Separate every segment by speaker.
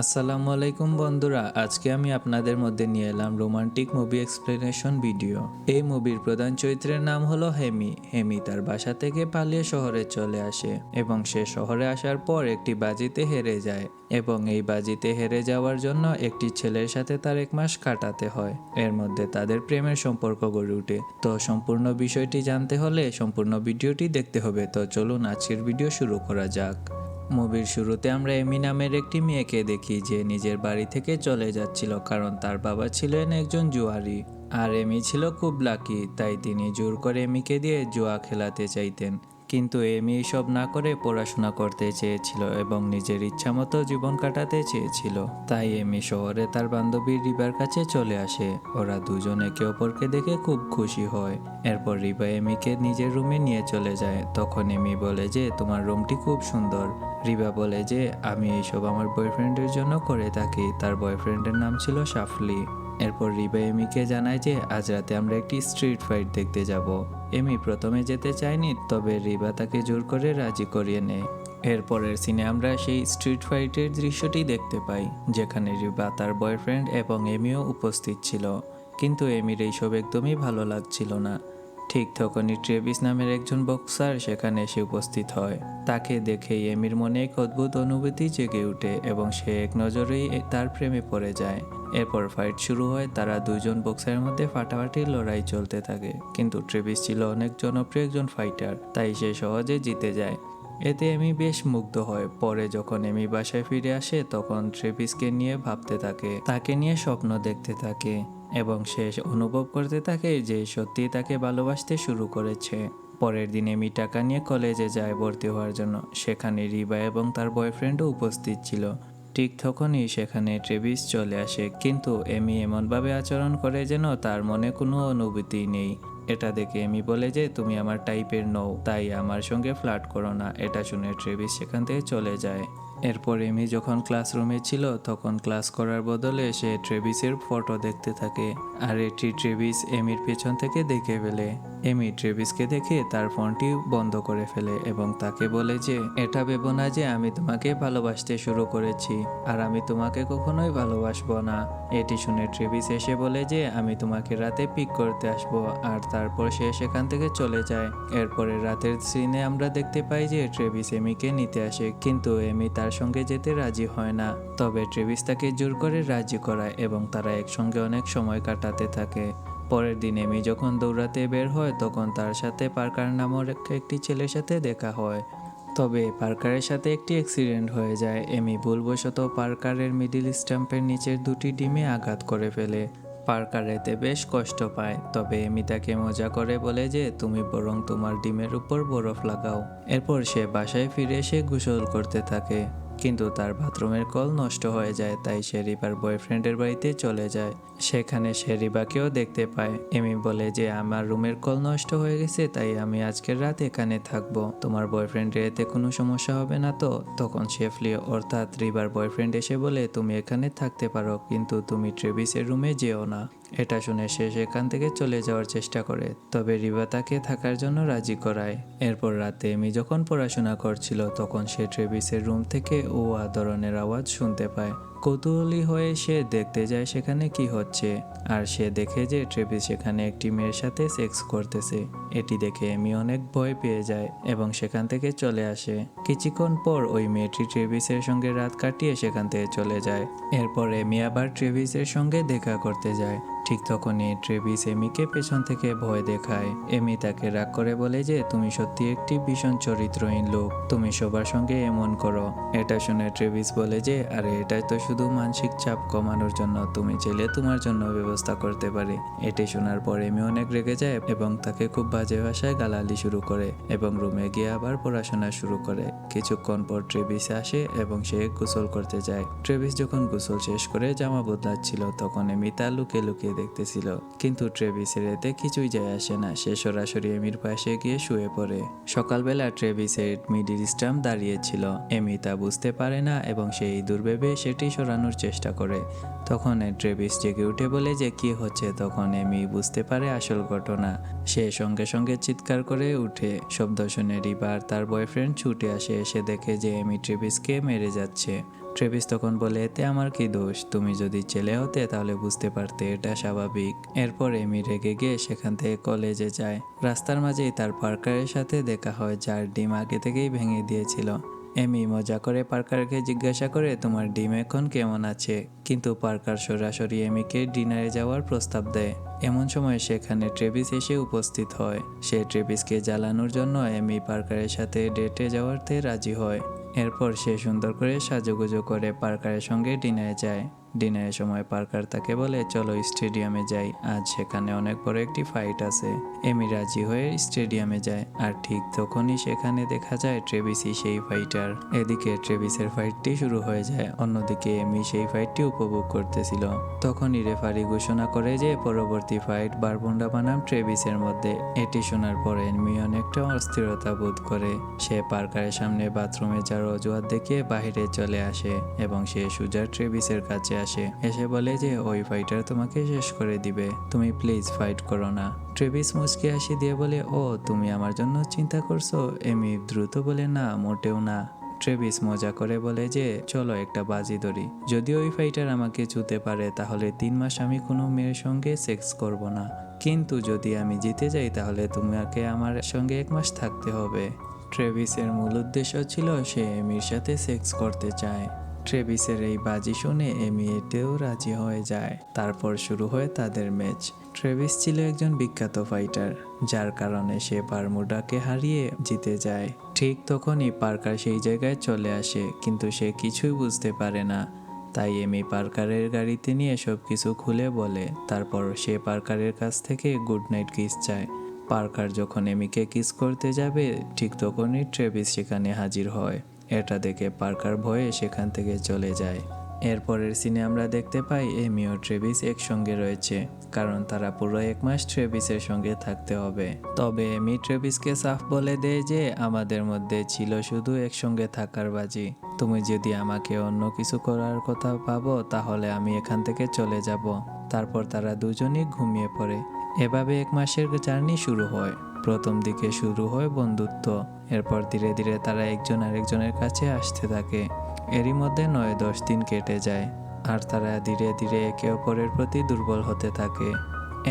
Speaker 1: আসসালামু আলাইকুম বন্ধুরা, আজকে আমি আপনাদের মধ্যে নিয়ে এলাম রোমান্টিক মুভি এক্সপ্লেনেশন ভিডিও। এই মুভির প্রধান চরিত্রের নাম হলো হেমি। হেমি তার বাসা থেকে পালিয়ে শহরে চলে আসে এবং সে শহরে আসার পর একটি বাজিতে হেরে যায় এবং এই বাজিতে হেরে যাওয়ার জন্য একটি ছেলের সাথে তার এক মাস কাটাতে হয়। এর মধ্যে তাদের প্রেমের সম্পর্ক গড়ে ওঠে। তো সম্পূর্ণ বিষয়টি জানতে হলে সম্পূর্ণ ভিডিওটি দেখতে হবে। তো চলুন আজকের ভিডিও শুরু করা যাক। মুভির শুরুতে আমরা এমি নামের একটি মেয়েকে দেখি যে নিজের বাড়ি থেকে চলে যাচ্ছিল কারণ তার বাবা ছিলেন একজন জুয়ারি। আর এমি ছিল খুব লাকি, তাই তিনি জোর করে এমিকে দিয়ে জুয়া খেলাতে চাইতেন। কিন্তু এমি এসব না করে পড়াশোনা করতে চেয়েছিল এবং নিজের ইচ্ছা মতো জীবন কাটাতে চেয়েছিল। তাই এমি শহরে তার বান্ধবী রিবার কাছে চলে আসে। ওরা দুজন একে অপরকে দেখে খুব খুশি হয়। এরপর রিবা এমিকে নিজের রুমে নিয়ে চলে যায়। তখন এমি বলে যে, তোমার রুমটি খুব সুন্দর। রিবা বলে যে, আমি এইসব আমার বয়ফ্রেন্ডের জন্য করে থাকি। তার বয়ফ্রেন্ডের নাম ছিল সাফলি। এরপর রিবা এমিকে জানায় যে, আজ রাতে আমরা একটি স্ট্রিট ফাইট দেখতে যাব। এমি প্রথমে যেতে চায়নি, তবে রিবা তাকে জোর করে রাজি করিয়ে নেয়। এরপরের সিনে আমরা সেই স্ট্রিট ফাইটের দৃশ্যটি দেখতে পাই, যেখানে রিবা তার বয়ফ্রেন্ড এবং এমিও উপস্থিত ছিল। কিন্তু এমির এইসব একদমই ভালো লাগছিল না। ঠিক তখনই ট্রেভিস নামের একজন বক্সার সেখানে এসে উপস্থিত হয়। তাকে দেখেই এমির মনে এক অদ্ভুত অনুভূতি জেগে ওঠে এবং সে এক নজরেই তার প্রেমে পড়ে যায়। এরপর ফাইট শুরু হয়, তারা দুজন বক্সারের মধ্যে ফাটাফাটি লড়াই চলতে থাকে। কিন্তু ট্রেভিস ছিল অনেক জনপ্রিয় একজন ফাইটার, তাই সে সহজে জিতে যায়। এতে এমি বেশ মুগ্ধ হয়। পরে যখন এমি বাসায় ফিরে আসে, তখন ট্রেভিসকে নিয়ে ভাবতে থাকে, তাকে নিয়ে স্বপ্ন দেখতে থাকে। এবং সে অনুভব করতে থাকে যে সত্যি তাকে ভালোবাসতে শুরু করেছে। পরের দিনে এমি টাকা নিয়ে কলেজে যায় ভর্তি হওয়ার জন্য। সেখানে রিবা এবং তার বয়ফ্রেন্ডও উপস্থিত ছিল। ঠিক তখনই সেখানে ট্রেভিস চলে আসে, কিন্তু এমি এমনভাবে আচরণ করে যেন তার মনে কোনো অনুভূতি নেই। এটা দেখে এমি বলে যে, তুমি আমার টাইপের নও, তাই আমার সঙ্গে ফ্লার্ট করো না। এটা শুনে ট্রেভিস সেখান থেকে চলে যায়। এরপর এমি যখন ক্লাসরুমে ছিল, তখন ক্লাস করার বদলে সে ট্রেভিসের ফটো দেখতে থাকে। আর এটি ট্রেভিস এমির পেছন থেকে দেখে ফেলে। এমি ট্রেভিসকে দেখে তার ফোনটি বন্ধ করে ফেলে এবং তাকে বলে যে, এটা ভেবো না যে আমি তোমাকে ভালোবাসতে শুরু করেছি, আর আমি তোমাকে কখনোই ভালোবাসবো না। এটি শুনে ট্রেভিস এসে বলে যে, আমি তোমাকে রাতে পিক করতে আসব। আর তারপর সে সেখান থেকে চলে যায়। এরপরে রাতের সিনে আমরা দেখতে পাই যে, ট্রেভিস এমিকে নিতে আসে। কিন্তু এমি তার সঙ্গে যেতে রাজি হয় না। তবে ট্রেভিস তাকে জোর করে রাজি করায় এবং তারা একসঙ্গে অনেক সময় কাটাতে থাকে। পরের দিন এমি যখন দৌড়াতে বের হয়, তখন তার সাথে পার্কার নামের একটি ছেলের সাথে দেখা হয়। তবে পার্কারের সাথে একটি অ্যাক্সিডেন্ট হয়ে যায়। এমি ভুলবশত পার্কারের মিডিল স্ট্যাম্পের নিচের দুটি ডিমে আঘাত করে ফেলে। পার্কার এতে বেশ কষ্ট পায়, তবে এমি তাকে মজা করে বলে যে তুমি বরং তোমার ডিমের উপর বরফ লাগাও। এরপর সে বাসায় ফিরে এসে গোসল করতে থাকে। কিন্তু তার বাথরুমের কল নষ্ট হয়ে যায়, তাই সে রিবার বয়ফ্রেন্ডের বাড়িতে চলে যায়। সেখানে সে রিবাকেও দেখতে পায়। এমি বলে যে, আমার রুমের কল নষ্ট হয়ে গেছে, তাই আমি আজকের রাত এখানে থাকব। তোমার বয়ফ্রেন্ডের এতে কোনো সমস্যা হবে না তো? তখন শেফলি অর্থাৎ রিবার বয়ফ্রেন্ড এসে বলে, তুমি এখানে থাকতে পারো, কিন্তু তুমি ট্রেভিসের রুমে যেও না। এটা শুনে সে সেখান থেকে চলে যাওয়ার চেষ্টা করে, তবে রিবা তাকে থাকার জন্য রাজি করায়। এরপর রাতে এমি যখন পড়াশোনা করছিল, তখন সে ট্রেভিসের রুম থেকে ও ধরনের আওয়াজ শুনতে পায়। কৌতূহলী হয়ে সে দেখতে যায় সেখানে কি হচ্ছে, আর সে দেখে যে ট্রেভিস সেখানে একটি মেয়ের সাথে সেক্স করতেছে। এটি দেখে এমি অনেক ভয় পেয়ে যায় এবং সেখান থেকে চলে আসে। কিছুক্ষণ পর ওই মেয়েটি ট্রেভিসের সঙ্গে রাত কাটিয়ে সেখান থেকে চলে যায়। এরপর এমি আবার ট্রেভিসের সঙ্গে দেখা করতে যায়। ঠিক তখনই ট্রেভিস এমিকে পেছন থেকে ভয় দেখায়। এমি তাকে রাগ করে বলে যে, তুমি সত্যি একটি ভীষণ চরিত্রহীন লোক। তুমি সবার সঙ্গে এমন করো। এটা শুনে ট্রেভিস বলে যে, আরে, এটাই তো শুধু মানসিক চাপ কমানোর জন্য। তুমি চাইলে তোমার জন্য ব্যবস্থা করতে পারি। এটি শোনার পর এমি অনেক রেগে যায় এবং তাকে খুব বাজে ভাষায় গালালি শুরু করে এবং রুমে গিয়ে আবার পড়াশোনা শুরু করে। কিছুক্ষণ পর ট্রেভিস আসে এবং সে গোসল করতে যায়। ট্রেভিস যখন গোসল শেষ করে জামা বদলাচ্ছিল, তখন এমি তা লুকিয়ে লুকিয়ে দেখতেছিল। কিন্তু ট্রেভিসের এতে কিছুই যায় আসে না। সে সরাসরি এমির পাশে গিয়ে শুয়ে পড়ে। সকালবেলা ট্রেভিসের মিডিল স্টাম্প দাঁড়িয়েছিল। এমি তা বুঝতে পারে না এবং সেই দুর্ভেবে সেটি সরানোর চেষ্টা করে। তখন ট্রেভিস জেগে উঠে বলে যে, কি হচ্ছে? তখন এমি বুঝতে পারে আসল ঘটনা। সে সঙ্গে সঙ্গে চিৎকার করে উঠে। শব্দ শুনে রিবার তার বয়ফ্রেন্ড ছুটে আসে। এসে দেখে যে এমি ট্রেভিসকে মেরে যাচ্ছে। ট্রেভিস তখন বলে, এতে আমার কি দোষ? তুমি যদি ছেলে হতে তাহলে বুঝতে পারতে, এটা স্বাভাবিক। এরপর এমি রেগে গিয়ে সেখান থেকে কলেজে যায়। রাস্তার মাঝেই তার পার্কারের সাথে দেখা হয়, যার ডিম আগে থেকেই ভেঙে দিয়েছিল। এমি মজা করে পার্কারকে জিজ্ঞাসা করে, তোমার ডিম এখন কেমন আছে? কিন্তু পার্কার সরাসরি এমিকে ডিনারে যাওয়ার প্রস্তাব দেয়। এমন সময় সেখানে ট্রেভিস এসে উপস্থিত হয়। সে ট্রেভিসকে জ্বালানোর জন্য এমি পার্কারের সাথে ডেটে যাওয়াতে রাজি হয়। এরপর সে সুন্দর করে সাজুগুজু করে পার্কারের সঙ্গে ডিনারে যায়। ডিনারের সময় পার্কার তাকে বলে, চলো স্টেডিয়ামে যাই। আজ সেখানে অনেক বড় একটি ফাইট আছে। এমি রাজি হয়ে স্টেডিয়ামে যায়। আর ঠিক তখনই সেখানে দেখা যায় ট্রেভিসই সেই ফাইটার এদিকে ট্রেভিসের ফাইটটি শুরু হয়ে যায়। অন্যদিকে এমি সেই ফাইটটি উপভোগ করতেছিল। তখনই রেফারি ঘোষণা করে যে, পরবর্তী ফাইট বারবুন্ডা বানাম ট্রেভিসের মধ্যে। এটি শোনার পর এমি অনেকটা অস্থিরতা বোধ করে। সে পার্কারের সামনে বাথরুমে যার অজুহাত দেখিয়ে বাহিরে চলে আসে এবং সে সুজার ট্রেভিসের কাছে আসে, এসে বলে যে, ওই ফাইটার তোমাকে শেষ করে দিবে। তুমি প্লিজ ফাইট করো না। ট্রেভিস মুচকি হাসি দিয়ে বলে, ও, তুমি আমার জন্য চিন্তা করছ? এমি দ্রুত বলে, না, মোটেও না। ট্রেভিস মজা করে বলে যে, চলো একটা বাজি ধরি। যদি ওই ফাইটার আমাকে ছুতে পারে, তাহলে তিন মাস আমি কোনো মেয়ের সঙ্গে সেক্স করব না। কিন্তু যদি আমি জিতে যাই, তাহলে তোমাকে আমার সঙ্গে এক মাস থাকতে হবে। ট্রেভিসের মূল উদ্দেশ্য ছিল সে এমির সাথে সেক্স করতে চায়। ট্রেভিসের এই বাজি শুনে এমি এতেও রাজি হয়ে যায়। তারপর শুরু হয় তাদের ম্যাচ। ট্রেভিস ছিল একজন বিখ্যাত ফাইটার, যার কারণে সে বারমুডাকে হারিয়ে জিতে যায়। ঠিক তখনই পার্কার সেই জায়গায় চলে আসে, কিন্তু সে কিছুই বুঝতে পারে না। তাই এমি পার্কারের গাড়িতে নিয়ে সব কিছু খুলে বলে, তারপর সে পার্কারের কাছ থেকে গুড নাইট কিস চায়। পার্কার যখন এমিকে কিস করতে যাবে, ঠিক তখনই ট্রেভিস সেখানে হাজির হয়। এটা দেখে পার্কার ভয়ে সেখান থেকে চলে যায়। এরপরের সিনে আমরা দেখতে পাই এমি ও ট্রেভিস একসঙ্গে রয়েছে, কারণ তারা পুরো এক মাস ট্রেভিসের সঙ্গে থাকতে হবে। তবে এমি ট্রেভিসকে সাফ বলে দেয় যে, আমাদের মধ্যে ছিল শুধু একসঙ্গে থাকার বাজি। তুমি যদি আমাকে অন্য কিছু করার কথা পাবো তাহলে আমি এখান থেকে চলে যাব। তারপর তারা দুজনই ঘুমিয়ে পড়ে। এভাবে এক মাসের জার্নি শুরু হয়। প্রথম দিকে শুরু হয় বন্ধুত্ব। এরপর ধীরে ধীরে তারা একজন আরেকজনের কাছে আসতে থাকে। এরই মধ্যে নয় দশ দিন কেটে যায়, আর তারা ধীরে ধীরে একে অপরের প্রতি দুর্বল হতে থাকে।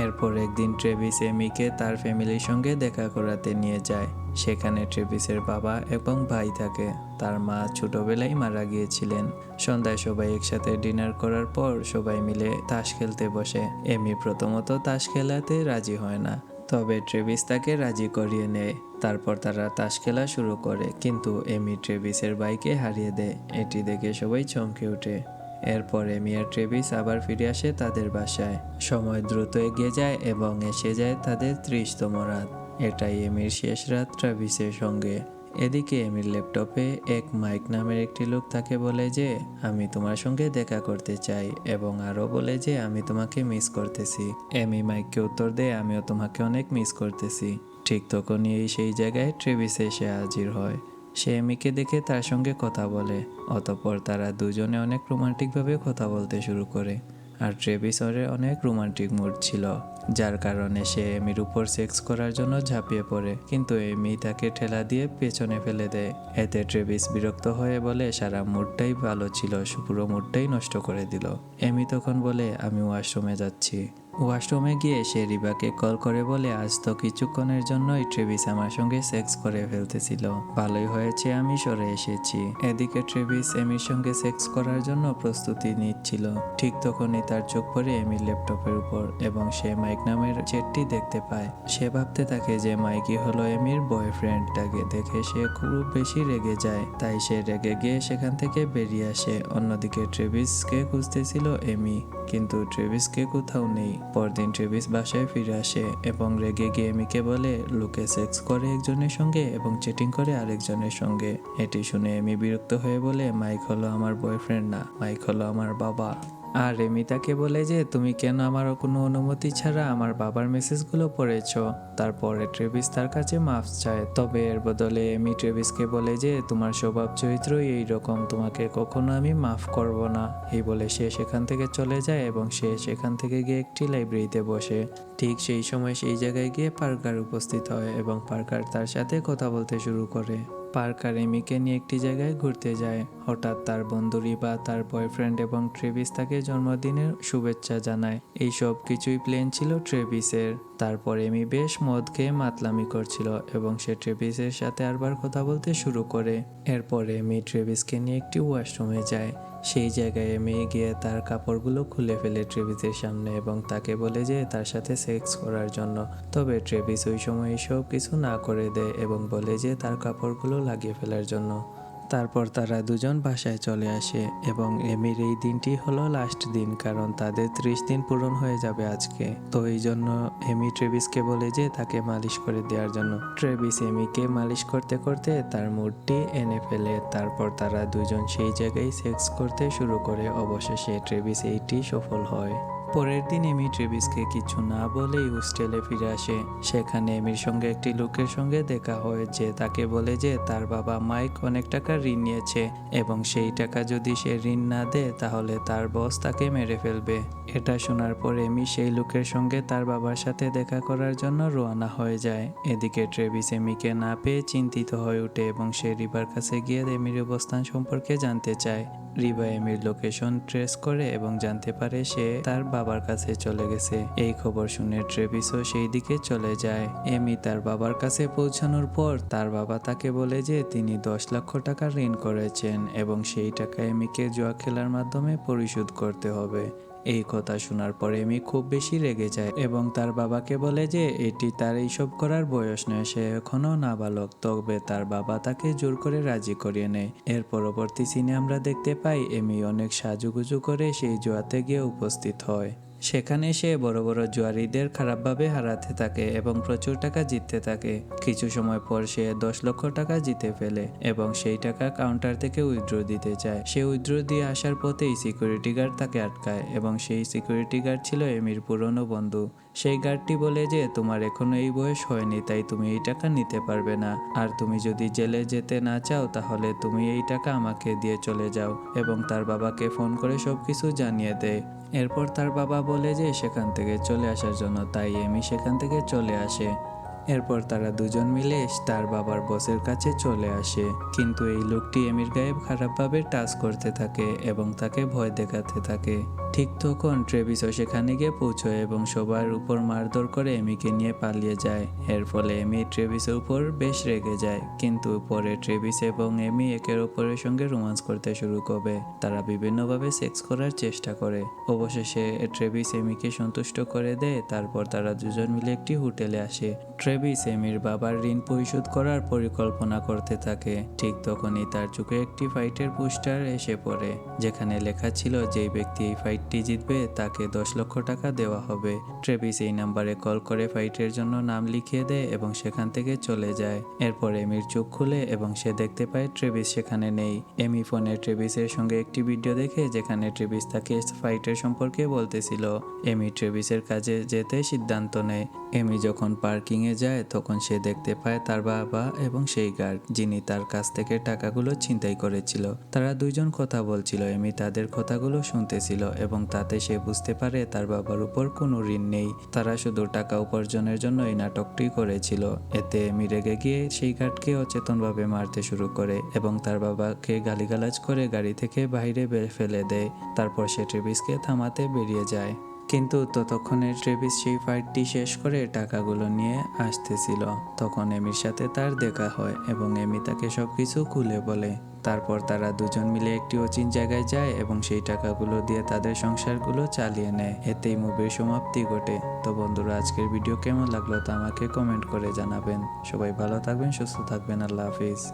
Speaker 1: এরপর একদিন ট্রেভিস এমিকে তার ফ্যামিলির সঙ্গে দেখা করাতে নিয়ে যায়। সেখানে ট্রেভিসের বাবা এবং ভাই থাকে। তার মা ছোটবেলায় মারা গিয়েছিলেন। সন্ধ্যায় সবাই একসাথে ডিনার করার পর সবাই মিলে তাস খেলতে বসে। এমি প্রথমত তাস খেলাতে রাজি হয় না। তবে ট্রেভিস তাকে রাজি করিয়ে নেয়। তারপর তারা তাস খেলা শুরু করে, কিন্তু এমি ট্রেভিসের বাইকে হারিয়ে দেয়। এটি দেখে সবাই চমকে ওঠে। এরপর এমি আর ট্রেভিস আবার ফিরে আসে তাদের বাসায়। সময় দ্রুত এগিয়ে যায় এবং এসে যায় তাদের ত্রিশতম রাত। এটাই এমির শেষ রাত ট্রেভিসের সঙ্গে। এদিকে এমির ল্যাপটপে এক মাইক নামের একটি লোক তাকে বলে যে, আমি তোমার সঙ্গে দেখা করতে চাই এবং আরও বলে যে, আমি তোমাকে মিস করতেছি। এমি মাইককে উত্তর দেয় আমিও তোমাকে অনেক মিস করতেছি। ঠিক তখনই এই সেই জায়গায় ট্রেভিস এসে হাজির হয়। সে এমিকে দেখে তার সঙ্গে কথা বলে, অতপর তারা দুজনে অনেক রোমান্টিকভাবে কথা বলতে শুরু করে। আর ট্রেভিসরের অনেক রোমান্টিক মুড ছিল, যার কারণে সে এমির উপর সেক্স করার জন্য ঝাঁপিয়ে পড়ে। কিন্তু এমি তাকে ঠেলা দিয়ে পেছনে ফেলে দেয়। এতে ট্রেভিস বিরক্ত হয়ে বলে, সারা মুডটাই ভালো ছিল, পুরো মুডটাই নষ্ট করে দিল। এমি তখন বলে, আমি ওয়াশরুমে যাচ্ছি। ওয়াশরুমে গিয়ে সে রিবাকে কল করে বলে, আজ তো কিছুক্ষণের জন্যই ট্রেভিস আমার সঙ্গে সেক্স করে ফেলতেছিল। ভালোই হয়েছে, আমি সরে এসেছি। এদিকে ট্রেভিস এমির সঙ্গে সেক্স করার জন্য প্রস্তুতি নিচ্ছিল। ঠিক তখনই তার চোখ পড়ে এমির ল্যাপটপের উপর এবং সে মাইক নামের চেটটি দেখতে পায়। সে ভাবতে থাকে যে মাইকি হলো এমির বয়ফ্রেন্ড তাকে দেখে সে খুব বেশি রেগে যায়। তাই সে রেগে গিয়ে সেখান থেকে বেরিয়ে আসে। অন্যদিকে ট্রেভিসকে খুঁজতেছিল এমি, কিন্তু ট্রেভিসকে কোথাও নেই। পরদিন ট্রেভিস বাসায় ফিরে আসে এবং রেগে গিয়ে এমিকে বলে, লোকে সেক্স করে একজনের সঙ্গে এবং চেটিং করে আরেকজনের সঙ্গে। এটি শুনে এমি বিরক্ত হয়ে বলে, মাইক হলো আমার বয়ফ্রেন্ড না, মাইক হলো আমার বাবা। আর রেমি তাকে বলে যে, তুমি কেন আমার কোনো অনুমতি ছাড়া আমার বাবার মেসেজগুলো পড়েছ? তারপরে ট্রেভিস তার কাছে মাফ চায়। তবে এর বদলে এমি ট্রেভিসকে বলে যে, তোমার স্বভাব চরিত্রই এইরকম, তোমাকে কখনো আমি মাফ করব না। এই বলে সে সেখান থেকে চলে যায় এবং সে সেখান থেকে গিয়ে একটি লাইব্রেরিতে বসে। ঠিক সেই সময় সেই জায়গায় গিয়ে পার্কার উপস্থিত হয় এবং পার্কার তার সাথে কথা বলতে শুরু করে। পার্কার এমিকে নিয়ে একটি জায়গায় ঘুরতে যায়। হঠাৎ তার বন্ধু রিবা, তার বয়ফ্রেন্ড এবং ট্রেভিস তাকে জন্মদিনের শুভেচ্ছা জানায়। এই সব কিছুই প্লেন ছিল ট্রেভিসের। তারপর এমি বেশ মদ খেয়ে মাতলামি করছিল এবং সে ট্রেভিসের সাথে আরবার কথা বলতে শুরু করে। এরপর এমি ট্রেভিসকে নিয়ে একটি ওয়াশরুমে যায়। সেই জায়গায় মেয়ে গিয়ে তার কাপড়গুলো খুলে ফেলে ট্রেভিসের সামনে এবং তাকে বলে যে তার সাথে সেক্স করার জন্য। তবে ট্রেভিস ওই সময় সব কিছু না করে দেয় এবং বলে যে তার কাপড়গুলো লাগিয়ে ফেলার জন্য। তারপর তারা দুজন বাসায় চলে আসে এবং এমির এই দিনটি হলো লাস্ট দিন, কারণ তাদের ত্রিশ দিন পূরণ হয়ে যাবে আজকে। তো এই জন্য এমি ট্রেভিসকে বলে যে তাকে মালিশ করে দেওয়ার জন্য। ট্রেভিস এমিকে মালিশ করতে করতে তার মুডটি এনে ফেলে। তারপর তারা দুজন সেই জায়গায় সেক্স করতে শুরু করে। অবশেষে ট্রেভিস এইটি সফল হয়। পরের দিন এমি ট্রেভিসকে কিছু না বলেই হোস্টেলে ফিরে আসে। সেখানে এমির সঙ্গে একটি লোকের সঙ্গে দেখা হয়েছে তাকে বলে যে তার বাবা মাইক অনেক টাকা ঋণ নিয়েছে এবং সেই টাকা যদি সে ঋণ না দেয় তাহলে তার বস তাকে মেরে ফেলবে। এটা শোনার পর এমি সেই লোকের সঙ্গে তার বাবার সাথে দেখা করার জন্য রোয়ানা হয়ে যায়। এদিকে ট্রেভিস এমিকে না পেয়ে চিন্তিত হয়ে ওঠে এবং সে রিবার কাছে গিয়ে এমির অবস্থান সম্পর্কে জানতে চায়। রিবা এমির লোকেশন ট্রেস করে এবং জানতে পারে সে তার বাবার কাছে চলে গেছে। এই খবর শুনে ট্রেভিসও সেই দিকে চলে যায়। এমি তার বাবার কাছে পৌঁছানোর পর তার বাবা তাকে বলে যে তিনি দশ লক্ষ টাকা ঋণ করেছেন এবং সেই টাকা এমিকে জুয়া খেলার মাধ্যমে পরিশোধ করতে হবে। এই কথা শোনার পরে এমি খুব বেশি রেগে যায় এবং তার বাবাকে বলে যে, এটি তার এইসব করার বয়স নয়, সে এখনও নাবালক, তবে তার বাবা তাকে জোর করে রাজি করিয়ে নেয়। এর পরবর্তী সিনে আমরা দেখতে পাই, এমি অনেক সাজুগুজু করে সেই জোয়াতে গিয়ে উপস্থিত হয়। সেখানে সে বড় বড় জুয়ারিদের খারাপভাবে হারাতে থাকে এবং প্রচুর টাকা জিততে থাকে। কিছু সময় পর সে দশ লক্ষ টাকা জিতে ফেলে এবং সেই টাকা কাউন্টার থেকে উইথড্র দিতে চায়। সে উইথড্র দিয়ে আসার পথেই সিকিউরিটি গার্ড তাকে আটকায় এবং সেই সিকিউরিটি গার্ড ছিল এমির পুরনো বন্ধু। সেই গার্ডটি বলে যে, তোমার এখনও এই বয়স হয়নি, তাই তুমি এই টাকা নিতে পারবে না। আর তুমি যদি জেলে যেতে না চাও, তাহলে তুমি এই টাকা আমাকে দিয়ে চলে যাও এবং তার বাবাকে ফোন করে সবকিছু জানিয়ে দেয় এরপর তার বাবা বলে যে সেখান থেকে চলে আসার জন্য তাই এমি সেখান থেকে চলে আসে। এরপর তারা দুজন মিলে তার বাবার বসের কাছে চলে আসে। কিন্তু এই লোকটি এমির গায়ে খারাপভাবে টাচ করতে থাকে এবং তাকে ভয় দেখাতে থাকে। ঠিক তখন ট্রেভিসও সেখানে গিয়ে পৌঁছয় এবং সবার উপর মারধর করে এমিকে নিয়ে পালিয়ে যায়। এর ফলে এমি ট্রেভিসের উপর বেশ রেগে যায়। কিন্তু পরে ট্রেভিস এবং এমি একের অপরের সঙ্গে রোমান্স করতে শুরু করে। তারা বিভিন্নভাবে সেক্স করার চেষ্টা করে। অবশেষে ট্রেভিস এমিকে সন্তুষ্ট করে দেয়। তারপর তারা দুজন মিলে একটি হোটেলে আসে। ট্রেভিস এমির বাবার ঋণ পরিশোধ করার পরিকল্পনা করতে থাকে। ঠিক তখনই তার চোখে একটি ফাইটের পোস্টার এসে পড়ে, যেখানে লেখা ছিল যে ব্যক্তি এই ফাইটটি জিতবে তাকে দশ লক্ষ টাকা দেওয়া হবে। ট্রেভিস এই নাম্বারে কল করে ফাইটের জন্য নাম লিখিয়ে দেয় এবং সেখান থেকে চলে যায়। এরপর এমির চোখ খুলে এবং সে দেখতে পায় ট্রেভিস সেখানে নেই। এমি ফোনে ট্রেভিসের সঙ্গে একটি ভিডিও দেখে যেখানে ট্রেভিস তাকে ফাইটের সম্পর্কে বলতেছিল। এমি ট্রেভিসের কাজে যেতে সিদ্ধান্ত নেয়। এমি যখন পার্কিংয়ে যায় তখন সে দেখতে পায় তার বাবা এবং সেই গার্ড, যিনি তার কাছ থেকে টাকাগুলো ছিনতাই করেছিল। তারা দুইজন কথা বলছিল এমি তাদের কথাগুলো শুনতেছিল এবং তাতে সে বুঝতে পারে তার বাবার উপর কোনো ঋণ নেই। তারা শুধু টাকা উপার্জনের জন্য এই নাটকটি করেছিল। এতে এমি রেগে গিয়ে সেই গার্ডকে অচেতনভাবে মারতে শুরু করে এবং তার বাবাকে গালিগালাজ করে গাড়ি থেকে বাইরে ফেলে দেয়। তারপর সে ট্রেভিসকে থামাতে বেরিয়ে যায়। কিন্তু ততক্ষণে ট্রেভিস সেই ফাইটটি শেষ করে টাকাগুলো নিয়ে আসতেছিল। তখন এমির সাথে তার দেখা হয় এবং এমি তাকে সবকিছু খুলে বলে। তারপর তারা দুজন মিলে একটি অচিন জায়গায় যায় এবং সেই টাকাগুলো দিয়ে তাদের সংসারগুলো চালিয়ে নেয়। এতেই মুভির সমাপ্তি ঘটে। তো বন্ধুরা, আজকের ভিডিও কেমন লাগল তা আমাকে কমেন্ট করে জানাবেন। সবাই ভালো থাকবেন, সুস্থ থাকবেন। আল্লাহ হাফিজ।